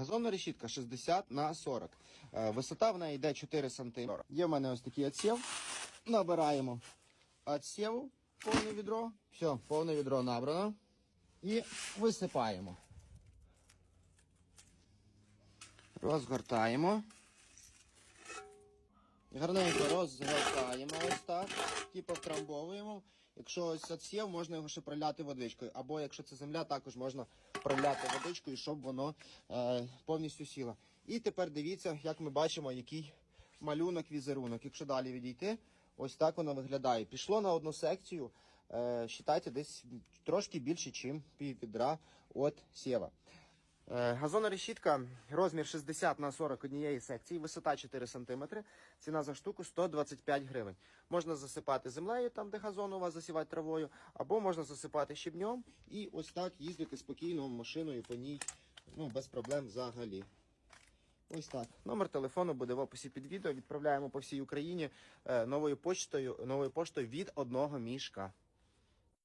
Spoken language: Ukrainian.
Газонна решітка 60 на 40. Е, Висота в неї йде 4 см. Є в мене ось такий отсів. Набираємо отсіву, повне відро. Все, повне відро набрано. І висипаємо. Розгортаємо. Гарненько розгортаємо ось так. Типу втрамбовуємо. Якщо ось отсів, можна його ще проляти водичкою. Або якщо це земля, також можна проляти водичкою, щоб воно е, повністю сіло. І тепер дивіться, як ми бачимо, який малюнок, візерунок. Якщо далі відійти, ось так воно виглядає. Пішло на одну секцію, е, вважайте, десь трошки більше, ніж пів відра від сєва. Е, Газонна решітка, розмір 60 на 40 однієї секції, висота 4 см, ціна за штуку 125 гривень. Можна засипати землею, там де газон у вас засівати травою, або можна засипати щебнем і ось так їздити спокійно машиною по ній, ну, без проблем взагалі. Ось так. Номер телефону буде в описі під відео. Відправляємо по всій Україні е, новою почтою, новою поштою від одного мішка.